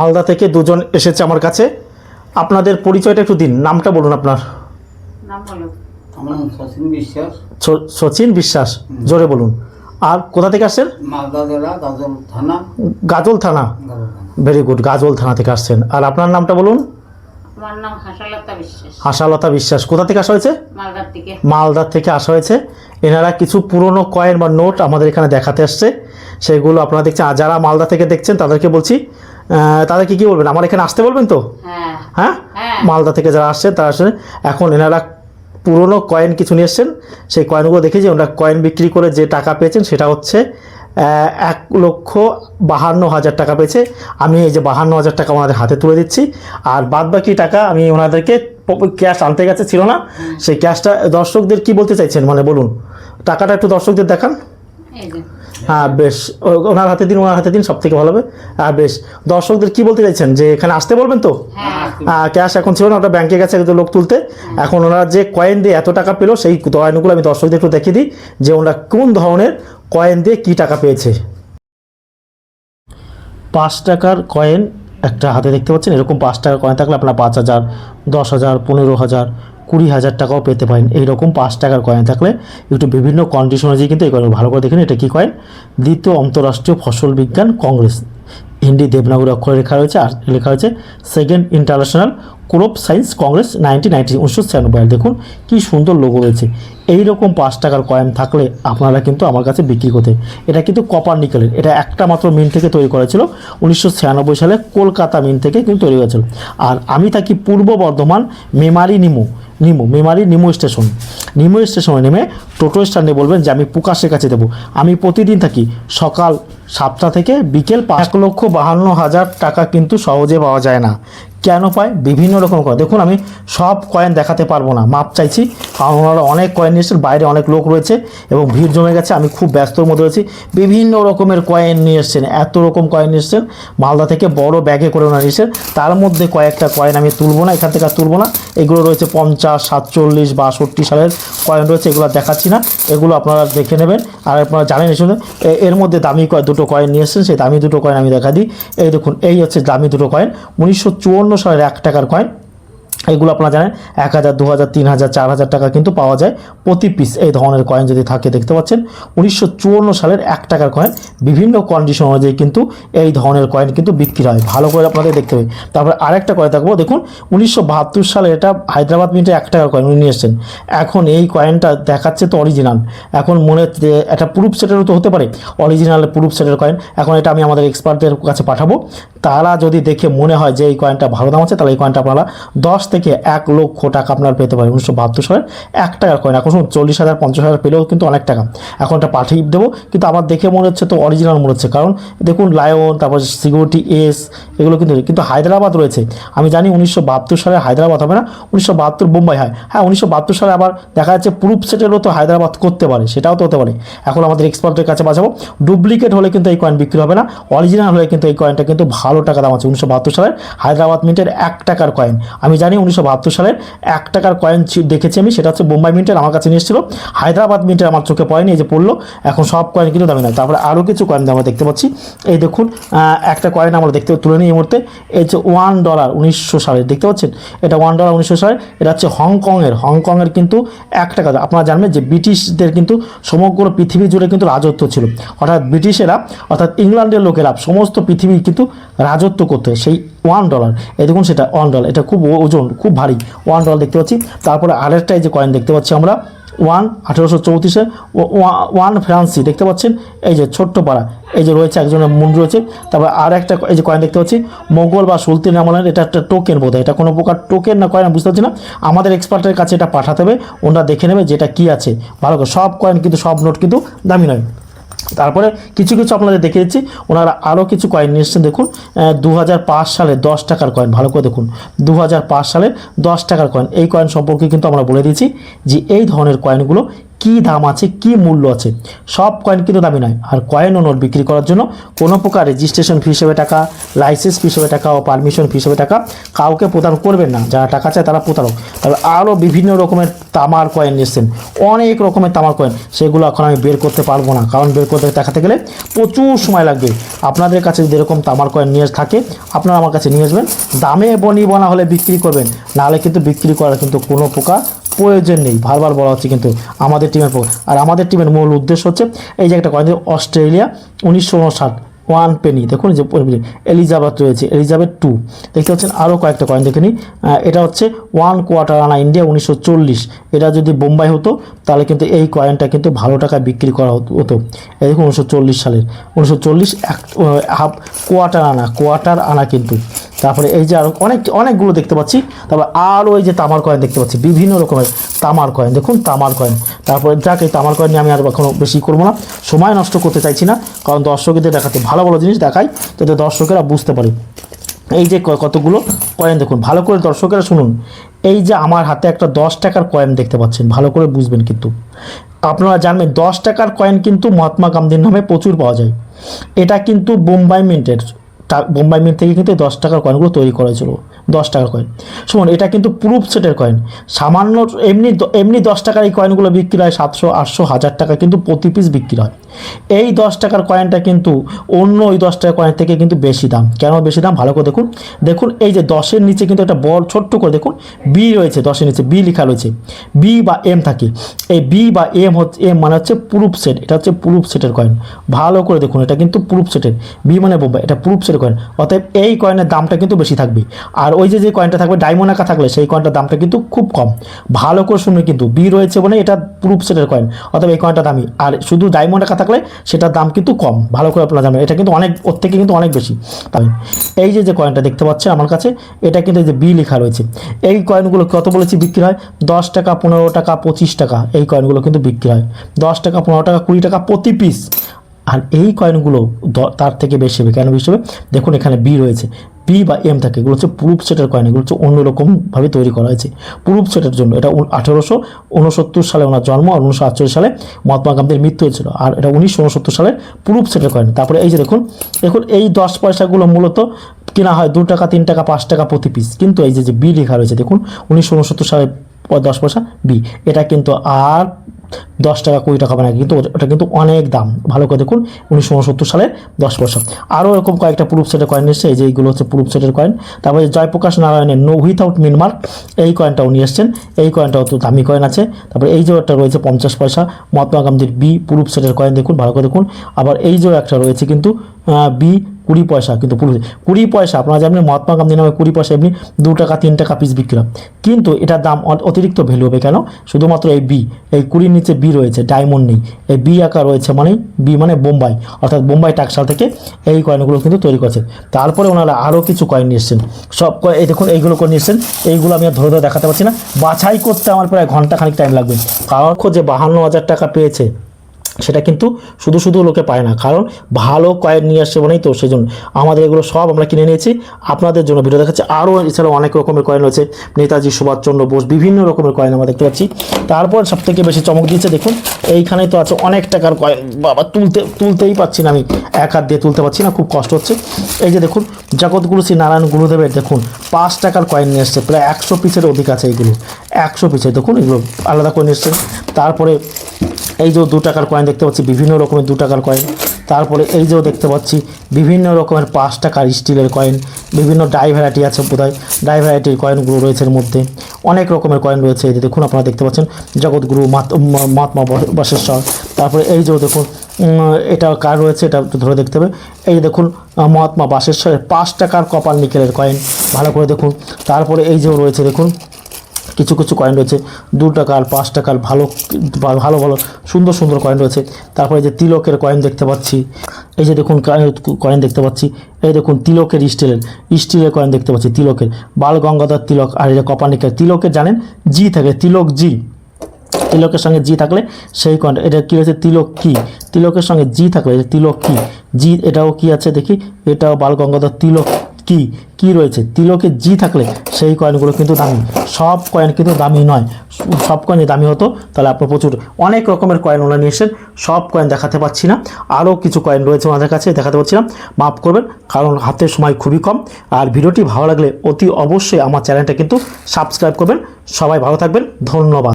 মালদা থেকে দুজন এসেছে আমার কাছে। আপনাদের পরিচয়টা একটু দিন নামটা বলুন আপনার। সচিন বিশ্বাস। জোরে বলুন। আর কোথা থেকে আসছেন? গাজল থানা। গাজল থানা? গাজল থানা। ভেরি গুড গাজল থানা থেকে আসছেন। আর আপনার নামটা বলুন? হাসালতা বিশ্বাস। আশালতা বিশ্বাস কোথা থেকে আসা হয়েছে? মালদার থেকে আসা হয়েছে। এনারা কিছু পুরনো কয়েন বা নোট আমাদের এখানে দেখাতে আসছে। সেগুলো আপনারা দেখছেন আর যারা মালদা থেকে দেখছেন তাদেরকে বলছি তাদেরকে কি বলবেন? আমার এখানে আসতে বলবেন তো? হ্যাঁ। হ্যাঁ? হ্যাঁ। মালদা থেকে যারা আসছেন তারা আসলে এখন এনারা পুরনো কয়েন কিছু নিয়ে এসছেন। সেই কয়েনগুলো দেখে যে ওনারা কয়েন বিক্রি করে যে টাকা পেয়েছেন সেটা হচ্ছে এক লক্ষ বাহান্ন হাজার টাকা পেয়েছে। আমি এই যে বাহান্ন হাজার টাকা ওনাদের হাতে তুলে দিচ্ছি। আর বাদ বাকি টাকা আমি ওনাদেরকে ক্যাশ আনতে গেছে ছিল না। সেই ক্যাশটা দর্শকদের কি বলতে চাইছেন? মানে বলুন। টাকাটা একটু দর্শকদের দেখান। হ্যাঁ বেশ। ওনার হাতে দিন ওনার হাতে দিন সব থেকে ভালো হবে। হ্যাঁ বেশ দর্শকদের কি বলতে চাইছেন? যে এখানে আসতে বলবেন তো? হ্যাঁ ক্যাশ এখন ছিল না ওটা ব্যাংকে গেছে একজন লোক তুলতে। এখন ওনারা যে কয়েন দিয়ে এত টাকা পেল সেই কয়েনগুলো আমি দর্শকদের একটু দেখিয়ে দিই যে ওনারা কোন ধরনের কয়েন দিয়ে কি টাকা পেয়েছে। পাঁচ টাকার কয়েন একটা হাতে দেখতে পাচ্ছেন এরকম পাঁচ টাকার কয়েন থাকলে আপনার পাঁচ হাজার দশ হাজার পনেরো হাজার কুড়ি হাজার টাকাও পেতে পারেন। এইরকম পাঁচ টাকার কয়েন থাকলে একটু বিভিন্ন কন্ডিশন অনুযায়ী কিন্তু এই কয়েন ভালো করে দেখেন এটা কী কয়েন দ্বিতীয় অন্তরাষ্ট্রীয় ফসল বিজ্ঞান কংগ্রেস হিন্দি দেবনাগরী অক্ষরে লেখা রয়েছে, আর লেখা হয়েছে second international crop science congress nineteen ninety উনিশশো ছিয়ানব্বই। দেখুন, কি সুন্দর লোগো রয়েছে। এই রকম পাঁচ টাকার কয়েন থাকলে আপনারা কিন্তু আমার কাছে বিক্রি করতে। এটা কিন্তু কপার নিকেলের এটা একটা মাত্র মিন থেকে তৈরি করা ছিল। উনিশশো ছিয়ানব্বই সালে কলকাতা মিন থেকে কিন্তু তৈরি হয়েছিল। আর আমি থাকি পূর্ব বর্ধমান মেমারি নিমু নিমু, মেমারি নিমু স্টেশন। নিমু স্টেশনে নেমে টোটো স্ট্যান্ডে বলবেন যে, আমি প্রকাশের কাছে দেবো। আমি প্রতিদিন থাকি সকাল সাতটা থেকে বিকেল পাঁচ লক্ষ বাহান্ন হাজার টাকা কিন্তু সহজে পাওয়া যায় না। কেন পায় বিভিন্ন রকম কয়েন দেখুন, আমি সব কয়েন দেখাতে পারব না। মাপ চাইছি। কারণ ওনারা অনেক কয়েন নিয়ে এসেছেন, বাইরে অনেক লোক রয়েছে এবং ভিড় জমে গেছে। আমি খুব ব্যস্তর মধ্যে রয়েছি। বিভিন্ন রকমের কয়েন নিয়ে এসেছেন, এত রকম কয়েন নিয়ে এসেছেন। মালদা থেকে বড় ব্যাগে করে ওনারা নিয়ে এসেছেন তার মধ্যে কয়েকটা কয়েন আমি তুলবো না, এখান থেকে আর তুলবো না। এগুলো রয়েছে পঞ্চাশ, সাতচল্লিশ, বাষট্টি সালের কয়েন রয়েছে, এগুলো দেখাচ্ছি না। এগুলো আপনারা দেখে নেবেন। আর আপনারা জানেন এসে এর মধ্যে দামি কয়েন দুটো কয়েন নিয়ে এসেছেন, সেই দামি দুটো কয়েন আমি দেখা দিই। এই দেখুন, এই হচ্ছে দামি দুটো কয়েন উনিশশো চুয়ান্ন সালের এক টাকার কয়েন এগুলো আপনারা জানেন, এক হাজার, দু হাজার, তিন হাজার, চার হাজার টাকা কিন্তু পাওয়া যায় প্রতি পিস এই ধরনের কয়েন যদি থাকে, দেখতে পাচ্ছেন। উনিশশো চুয়ান্ন সালের এক টাকার কয়েন বিভিন্ন কন্ডিশন অনুযায়ী কিন্তু এই ধরনের কয়েন কিন্তু বিক্রি হয়। ভালো করে আপনাদের দেখতে হবে। তারপর আরেকটা কয়েন থাকব দেখুন, উনিশশো বাহাত্তর সালে এটা হায়দ্রাবাদ মিন্টে এক টাকার কয়েন উনি নিয়ে এসেছেন। এখন এই কয়েনটা দেখাচ্ছে তো অরিজিনাল এখন মনে একটা প্রুফ সেটেরও তো হতে পারে। অরিজিনাল প্রুফ সেটের কয়েন এখন এটা আমি আমাদের এক্সপার্টদের কাছে পাঠাবো। তারা যদি দেখে মনে হয় যে এই কয়েনটা ভালো দাম আছে, তাহলে এই কয়েনটা আপনারা দশ থেকে এক লক্ষ টাকা আপনারা পেতে পারেন। উনিশশো বাহাত্তর সালের এক টাকার কয়েন এখন শুনুন, চল্লিশ হাজার, পঞ্চাশ হাজার পেলেও কিন্তু অনেক টাকা। এখন এটা পাঠিয়ে দেবো, কিন্তু আমার দেখে মনে হচ্ছে তো অরিজিনাল মনে হচ্ছে। কারণ দেখুন লায়ন তারপর সিকিউরিটি এস এগুলো কিন্তু কিন্তু হায়দ্রাবাদ রয়েছে। আমি জানি উনিশশো বাহাত্তর সালে হায়দ্রাবাদ হবে না, উনিশশো বাহাত্তর বোম্বাই হয়। হ্যাঁ উনিশশো বাহাত্তর সালে আবার দেখা যাচ্ছে প্রুফ সেটেরও তো হায়দ্রাবাদ করতে পারে, সেটাও তো হতে পারে। এখন আমাদের এক্সপার্টের কাছে বাঁচাবো ডুপ্লিকেট হলে কিন্তু এই কয়েন বিক্রি হবে না অরিজিনাল হলে কিন্তু এই কয়েনটা কিন্তু ভালো টাকা দাম আছে, উনিশশো বাহাত্তর সালের হায়দ্রাবাদ মিন্টের এক টাকার কয়েন আমি জানি উনিশশো বাহাত্তর সালের এক টাকার কয়েন দেখেছি আমি, সেটা হচ্ছে বোম্বাই মিন্টের আমার কাছে নিয়ে এসেছিল। হায়দ্রাবাদ মিন্টের আমার চোখে পড়েনি, এই যে পড়ল, এখন সব কয়েন কিন্তু দামি নয়। তারপরে আরও কিছু কয়েন আমরা দেখতে পাচ্ছি। এই দেখুন একটা কয়েন আমরা দেখতে তুলে নিই এই মুহূর্তে। এই যে ওয়ান ডলার উনিশশো সালের দেখতে পাচ্ছেন? এটা ওয়ান ডলার উনিশশো সালের এটা হচ্ছে হংকংয়ের। হংকংয়ের কিন্তু এক টাকা। আপনারা জানবেন যে ব্রিটিশদের কিন্তু সমগ্র পৃথিবী জুড়ে কিন্তু রাজত্ব ছিল। অর্থাৎ ব্রিটিশেরা, অর্থাৎ ইংল্যান্ডের লোকেরা, সমস্ত পৃথিবী কিন্তু রাজত্ব করতে সেই ওয়ান ডলার এই দেখুন সেটা ওয়ান ডলার এটা খুব ওজন, খুব ভারী। ওয়ান ডলার দেখতে পাচ্ছি। তারপরে আরেকটা এই যে কয়েন দেখতে পাচ্ছি আমরা। ওয়ান আঠেরোশো চৌত্রিশে। ওয়ান ফ্রান্সি দেখতে পাচ্ছেন? এই যে ছোট্ট পাড়া। এই যে রয়েছে একজনের মুন্ড রয়েছে। তারপর আর একটা এই যে কয়েন দেখতে পাচ্ছি। মোগল বা সুলতান আমলের, এটা একটা টোকেন বোধ এটা কোনো প্রকার টোকেন না কয়েন বুঝতে পারছি না। আমাদের এক্সপার্টের কাছে এটা পাঠাতে হবে। ওনারা দেখে নেবে যেটা কি আছে। ভালো করে। সব কয়েন কিন্তু, সব নোট কিন্তু দামি নয়। তারপরে কিছু কিছু আপনাদের দেখে দিচ্ছি ওনারা আরও কিছু কয়েন নিয়েছেন দেখুন দু হাজার পাঁচ সালে দশ টাকার কয়েন ভালো করে দেখুন দু হাজার পাঁচ সালে দশ টাকার কয়েন এই কয়েন সম্পর্কে কিন্তু আমরা বলে দিয়েছি যে এই ধরনের কয়েনগুলো কি দাম আছে, কি মূল্য আছে, সব কয়েন কিন্তু দামি নয়। আর কয়েন ও নোট বিক্রি করার জন্য কোনো প্রকার রেজিস্ট্রেশন ফি হিসেবে টাকা লাইসেন্স ফি হিসেবে টাকা ও পারমিশন ফি হিসেবে টাকা কাউকে প্রদান করবেন না। যারা টাকা চায় তারা প্রতারক। তবে আরও বিভিন্ন রকমের তামার কয়েন এসছেন। অনেক রকমের তামার কয়েন সেগুলো এখন আমি বের করতে পারব না। কারণ বের করতে দেখাতে গেলে প্রচুর সময় লাগবে। আপনাদের কাছে যদি এরকম তামার কয়েন নিয়ে থাকে, আপনারা আমার কাছে নিয়ে আসবেন। দামে বনি বনা হলে বিক্রি করবেন। নাহলে কিন্তু বিক্রি করার কিন্তু কোনো প্রকার প্রয়োজন নেই। বারবার বলা হচ্ছে কিন্তু আমাদের টিমের আর আমাদের টিমের মূল উদ্দেশ্য হচ্ছে এই যে একটা কয়েন অস্ট্রেলিয়া উনিশশো উনষাট, ওয়ান পেনি। দেখুন যে এলিজাবেথ রয়েছে, এলিজাবেথ টু দেখতে পাচ্ছেন আরও কয়েকটা কয়েন দেখে নিই। এটা হচ্ছে ওয়ান কোয়ার্টার আনা ইন্ডিয়া উনিশশো চল্লিশ। এটা যদি বোম্বাই হতো, তাহলে কিন্তু এই কয়েনটা কিন্তু ভালো টাকায় বিক্রি করা হতো- এই দেখুন উনিশশো চল্লিশ সালের। উনিশশো হাফ কোয়ার্টার আনা কোয়ার্টার আনা কিন্তু। তারপরে এই যে আরও অনেক, অনেকগুলো দেখতে পাচ্ছি। তারপর আরও এই যে তামার কয়েন দেখতে পাচ্ছি, বিভিন্ন রকমের তামার কয়েন দেখুন, তামার কয়েন তারপরে যাক, এই তামার কয়েন নিয়ে আমি আর এখনও বেশি করব না। সময় নষ্ট করতে চাইছি না, কারণ দর্শকদের দেখাতে ভালো ভালো জিনিস দেখাই, যাতে দর্শকেরা বুঝতে পারে। এই যে কতগুলো কয়েন দেখুন, ভালো করে দর্শকেরা শুনুন। এই যে আমার হাতে একটা দশ টাকার কয়েন দেখতে পাচ্ছেন, ভালো করে বুঝবেন কিন্তু। আপনারা জানবেন, দশ টাকার কয়েন কিন্তু মহাত্মা গান্ধীর নামে প্রচুর পাওয়া যায়। এটা কিন্তু বোম্বাই মিন্টের বোম্বাই মিন্ট থেকে কিন্তু এই দশ টাকার কয়েনগুলো তৈরি করা হয়েছিল দশ টাকার কয়েন শুনুন, এটা কিন্তু প্রুফ সেটের কয়েন সামান্য এমনি এমনি দশ টাকার এই কয়েনগুলো বিক্রি হয় সাতশো, আটশো, হাজার টাকা কিন্তু প্রতি পিস বিক্রি হয়। এই দশ টাকার কয়েনটা কিন্তু অন্য ওই দশ টাকার কয়েন থেকে কিন্তু বেশি দাম। কেন বেশি দাম? ভালো করে দেখুন। দেখুন, এই যে দশের নিচে কিন্তু একটা বড় ছোট্ট করে দেখুন বি রয়েছে, দশের নিচে বি লেখা রয়েছে। বি বা এম থাকে। এই বি বা এম হচ্ছে এম মানে হচ্ছে প্রুফ সেট এটা হচ্ছে প্রুফ সেটের কয়েন ভালো করে দেখুন, এটা কিন্তু প্রুফ সেটের বি মানে বোম্বাই এটা প্রুফ সেটের কয়েন অতএব এই কয়েনের দামটা কিন্তু বেশি থাকবে। আর ওই যে যে কয়েনটা থাকবে ডায়মন্ড আঁকা থাকলে, সেই কয়েনটার দামটা কিন্তু খুব কম। ভালো করে শুনবে কিন্তু বি রয়েছে মানে এটা প্রুফ সেটের কয়েন অতএব এই কয়েনটা দামি আর শুধু ডায়মন্ড আঁকা থাকলে সেটার দাম কিন্তু কম। ভালো করে আপনারা জানবেন এটা কিন্তু অনেক, ওর থেকে কিন্তু অনেক বেশি। তাই এই যে যে কয়েনটা দেখতে পাচ্ছেন আমার কাছে, এটা কিন্তু এই যে বি লেখা রয়েছে। এই কয়েনগুলো কত বলেছি বিক্রি হয়? দশ টাকা, পনেরো টাকা, পঁচিশ টাকা এই কয়েনগুলো কিন্তু বিক্রি হয়। দশ টাকা, পনেরো টাকা, কুড়ি টাকা প্রতি পিস আর এই কয়েনগুলো তার থেকে বেশি হবে। কেন বেশি হবে? দেখুন এখানে বি রয়েছে। বি বা এম থাকে, এগুলো হচ্ছে প্রুফ সেটের কয়েন এগুলো হচ্ছে অন্যরকমভাবে তৈরি করা হয়েছে। প্রুফ সেটের জন্য, এটা আঠেরোশো উনসত্তর সালে ওনার জন্ম আর উনিশশো আটচল্লিশ সালে মহাত্মা গান্ধীর মৃত্যু হয়েছিল। আর এটা উনিশশো উনসত্তর সালের প্রুফ সেটের কয়েন তারপরে এই যে দেখুন দেখুন এই দশ পয়সাগুলো মূলত কেনা হয় দু টাকা, তিন টাকা, পাঁচ টাকা প্রতি পিস কিন্তু এই যে যে বি লেখা রয়েছে, দেখুন, উনিশশো উনসত্তর সালে দশ পয়সা বি এটা কিন্তু আর দশ টাকা, কুড়ি টাকা হবে না কিন্তু ওটা- কিন্তু অনেক দাম। ভালো করে দেখুন, উনিশশো উনসত্তর সালে দশ পয়সা আরও এরকম কয়েকটা প্রুফ সেটের কয়েন এসছে, এই যে এইগুলো হচ্ছে প্রুফ সেটের কয়েন তারপরে জয়প্রকাশ নারায়ণের নো উইথাউট মিনমার্ক এই কয়েনটাও নিয়ে এসছেন। এই কয়েনটাও তো দামি কয়েন আছে। তারপরে এই যে একটা রয়েছে পঞ্চাশ পয়সা, মহাত্মা গান্ধীর বি প্রুফ সেটের কয়েন দেখুন, ভালো করে দেখুন। আবার এই যে একটা রয়েছে কিন্তু বি কুড়ি পয়সা, কিন্তু পুরো কুড়ি পয়সা, আপনারা জানেন মহাত্মা গান্ধী নামে কুড়ি পয়সা, এমনি দু টাকা, তিন টাকা পিস বিক্রি কিন্তু এটার দাম অতিরিক্ত ভ্যালু হবে কেন? শুধুমাত্র এই বি এই কুড়ির নিচে বি রয়েছে ডায়মন্ড নেই। এই বি আঁকা রয়েছে মানে বি মানে বোম্বাই অর্থাৎ বোম্বাই টাকশাল থেকে এই কয়েনগুলো কিন্তু তৈরি করেছে। তারপরে ওনারা আরও কিছু কয়েন এসছেন। সব এই দেখুন, এইগুলো করে এসছেন। এইগুলো আমি আর ধরে ধরে দেখাতে পারছি না। বাছাই করতে আমার প্রায় ঘণ্টা খানিক টাইম লাগবে। কারণ যে বাহান্ন হাজার টাকা পেয়েছে সেটা কিন্তু শুধু শুধু লোকে পায় না। কারণ ভালো কয়েন নিয়ে আসছে বলেই তো সেই জন্য আমাদের এগুলো সব আমরা কিনে নিয়েছি। আপনাদের জন্য ভিডিও দেখাচ্ছি। আরও এছাড়াও অনেক রকমের কয়েন রয়েছে। নেতাজি, সুভাষচন্দ্র বোস বিভিন্ন রকমের কয়েন আমরা দেখতে পাচ্ছি। তারপর সব থেকে বেশি চমক দিয়েছে, দেখুন এইখানে তো আছে অনেক টাকার কয়েন। বাবা, তুলতে, তুলতেই পাচ্ছি না আমি। এক হাত দিয়ে তুলতে পারছি না, খুব কষ্ট হচ্ছে। এই যে দেখুন জগৎগুরু শ্রী নারায়ণ গুরুদেবের দেখুন, পাঁচ টাকার কয়েন নিয়ে এসছে, প্রায় একশো পিসের অধিক আছে এইগুলো একশো পিসের, দেখুন, এগুলো আলাদা করে নিয়ে এসছেন তারপরে এই যে দু টাকার কয়েন দেখতে পাচ্ছি, বিভিন্ন রকমের দু টাকার কয়েন তারপরে এই যেও দেখতে পাচ্ছি, বিভিন্ন রকমের পাঁচ টাকার স্টিলের কয়েন বিভিন্ন ডাই ভ্যারাইটি আছে বোধহয়। ডাই ভ্যারাইটির কয়েনগুলো রয়েছে এর মধ্যে। অনেক রকমের কয়েন রয়েছে এই যে দেখুন, আপনারা দেখতে পাচ্ছেন, জগৎগুরু মহাত্মা বশেশ্বর তারপরে এই যেও দেখুন এটা কার রয়েছে, এটা ধরে দেখতে হবে। এই যে দেখুন মহাত্মা বাসেশ্বরের পাঁচ টাকার কপাল নিকেলের কয়েন ভালো করে দেখুন। তারপরে এই যেও রয়েছে দেখুন কিছু কিছু কয়েন রয়েছে। দু টাকার পাঁচ টাকার ভালো ভালো ভালো, সুন্দর সুন্দর কয়েন রয়েছে। তারপরে যে তিলকের কয়েন দেখতে পাচ্ছি। এই যে দেখুন কয়েন দেখতে পাচ্ছি। এই দেখুন, তিলকের স্টিলের স্টিলের কয়েন দেখতে পাচ্ছি, তিলকের। বাল গঙ্গাধর তিলক আর এই যে কপানিকের। তিলকের জানেন? জি থাকে, তিলক জি তিলকের সঙ্গে জি থাকলে সেই কয়েনটা এটা কী হয়েছে? তিলক কি তিলকের সঙ্গে জি থাকলে তিলক কি জি এটাও কি আছে দেখি? এটাও বাল গঙ্গাধর তিলক কি কি রয়েছে? তিলকে জি থাকলে সেই কয়েনগুলো কিন্তু দামি। সব কয়েন কিন্তু দামি নয়। সব কয়েন দামি হতো। তাহলে আপনার প্রচুর অনেক রকমের কয়েন ওনারা নিয়ে এসেছেন সব কয়েন দেখাতে পাচ্ছি না। আরও কিছু কয়েন রয়েছে ওনাদের কাছে, দেখাতে পাচ্ছি না। মাফ করবেন, কারণ হাতের সময় খুবই কম। আর ভিডিওটি ভালো লাগলে অতি অবশ্যই আমার চ্যানেলটা কিন্তু সাবস্ক্রাইব করবেন। সবাই ভালো থাকবেন। ধন্যবাদ।